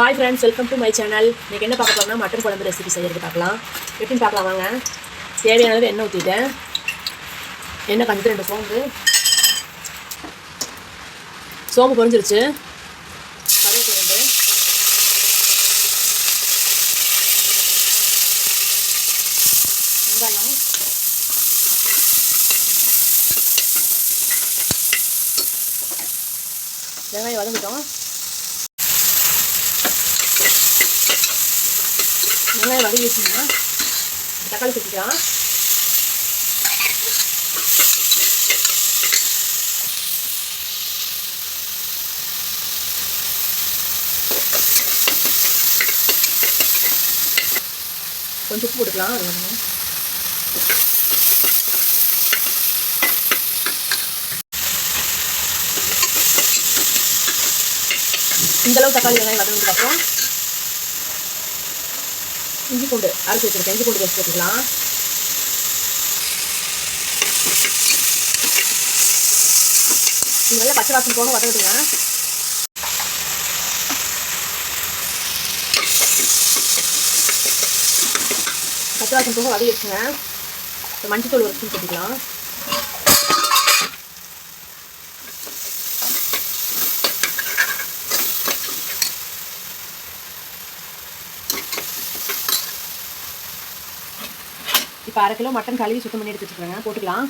Hi friends welcome to my channel இன்றைக்கி என்ன பார்க்க போகிறோம்னா மட்டன் குழம்பு ரெசிபி செய்யறது பார்க்கலாம். எப்படின்னு பார்க்கலாம் வாங்க. தேவையானது எண்ணெய் ஊற்றிட்டேன் எண்ணெய் கஞ்சி ரெண்டு சோம்பு. சோம்பு பொறிஞ்சிருச்சு கருவேப்பிலை ரெண்டு. வெங்காயம். வெங்காயம் வதங்கிட்டோம் வெங்காயம் வதங்கிடுச்சுன்னா தக்காளி சேர்த்துக்கலாம் கொஞ்சம் உப்பு போட்டுக்கலாம். அது வந்து இந்தளவு தக்காளி வெங்காயம் வதங்கினதுக்கு அப்புறம் இஞ்சி பூண்டு அரைச்சி வச்சுருக்கேன். இஞ்சி பூண்டு பேஸ்ட் போட்டுக்கலாம் நல்லா பச்சை வாசம் போக வதக்கிடுங்க பச்சை வாசம் போக வதக்கிடுச்சுங்க. மஞ்சள் தூள் ஒரு ஸ்பூன் போட்டுக்கலாம் இப்போ அரை கிலோ மட்டன் கழுவி சுத்தம் பண்ணி எடுத்து வச்சுக்கிறேங்க போட்டுக்கலாம்.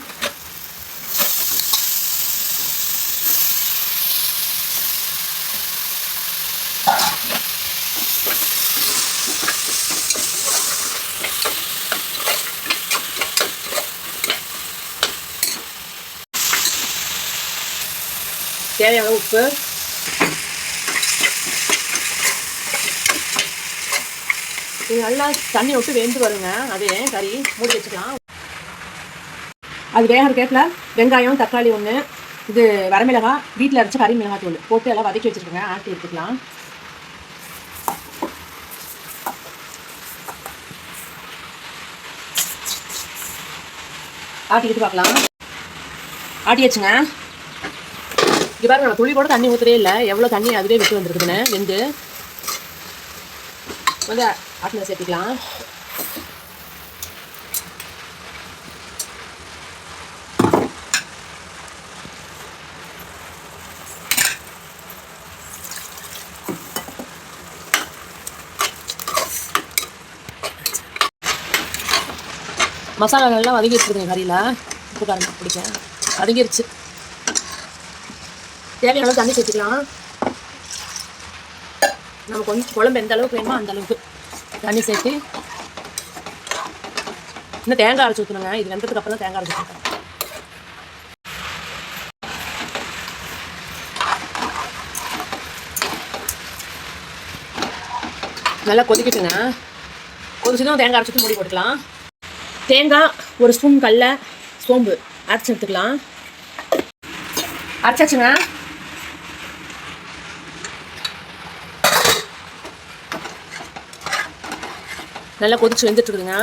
தேவையான உப்பு. இது நல்லா தண்ணி விட்டு வெந்து வருங்க. அதே கறி? மூடி வச்சுக்கலாம். அது வேகிற கேப்பில் வெங்காயம் தக்காளி ஒன்று இது வரமிளகாய் வீட்டில் அரைச்ச கறி மிளகாய் தூள் போட்டு எல்லாம் வதக்கி வச்சுருக்கேங்க. ஆட்டி எடுத்துக்கலாம். ஆட்டிக்கிட்டு பார்க்கலாம். ஆட்டி வச்சுங்க இங்கே பாருங்க நம்ம துளி கூட தண்ணி ஊற்றுறே இல்லை. எவ்வளோ தண்ணி அதுவே விட்டு வந்துருக்குதுன்னு வெந்து. வந்து ஆட்டில் சேர்த்துக்கலாம். மசாலாகள்லாம் வதங்கி வச்சுருக்கேன் கறியில். உப்பு காரம் பிடிக்கும். வதங்கிருச்சு. தேவையான தண்ணி சேர்த்துக்கலாம். நம்ம கொஞ்சம் குழம்பு எந்த அளவுக்கு வேணுமோ அந்த அளவுக்கு. தண்ணி சேர்த்து. இன்னும் தேங்காய் அரைச்சி ஊற்றணுங்க இது வெந்ததுக்கு அப்புறம் தான் தேங்காய் அரைச்சி ஊற்றணும் நல்லா கொதிக்கட்டுங்க. கொதிச்சதும் தேங்காய் அரைச்சிட்டு மூடி போட்டுக்கலாம். தேங்காய் ஒரு ஸ்பூன் கடல சோம்பு அரைச்சி எடுத்துக்கலாம். அரைச்சாச்சுங்க. நல்லா கொதிச்சு வெந்துட்டு இருக்குதுங்க.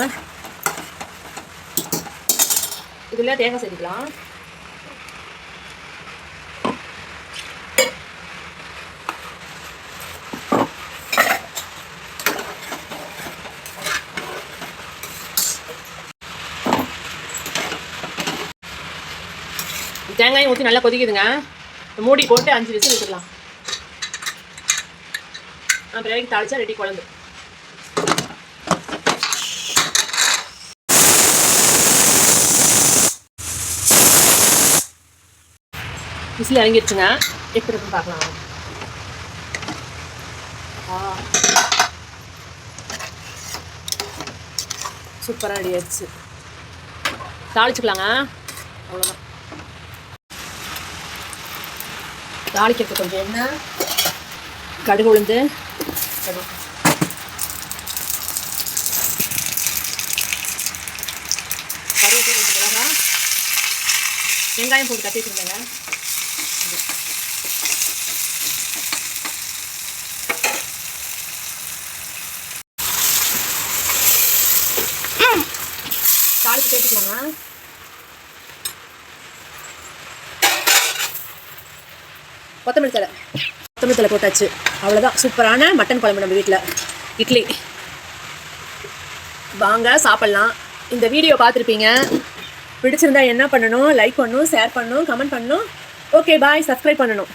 இதில் தேங்காய் சேர்த்துக்கலாம். தேங்காயும் ஊற்றி நல்லா கொதிக்குதுங்க. மூடி போட்டு அஞ்சு விசில் வச்சுக்கலாம் அப்புறம் தாளிச்சா ரெடி குழம்பு. விசில் இறங்கிடுச்சுங்க எப்படி இருக்குன்னு பார்க்கலாம். சூப்பராக ரெடி ஆயிடுச்சு. தாளிச்சுக்கலாங்க. அவ்வளோதான் தாளிக்கிறதுக்கு கொஞ்சம் எண்ணெய் கடுகு உளுந்து கடுகு கருவேப்பிலை மிளகா வெங்காயம் போட்டு கட்டி இருந்தேங்க தாளிச்சு கொத்தமல்லி தலை கொத்தமல்லி போட்டாச்சு. அவ்வளோதான் சூப்பரான மட்டன் குழம்பு நம்ம வீட்டில் இட்லி. வாங்க சாப்பிட்லாம். இந்த வீடியோ பார்த்துருப்பீங்க. பிடிச்சிருந்தா என்ன பண்ணணும்? லைக் பண்ணணும் ஷேர் பண்ணணும் கமெண்ட் பண்ணணும். ஓகே பாய் சப்ஸ்கிரைப் பண்ணணும்.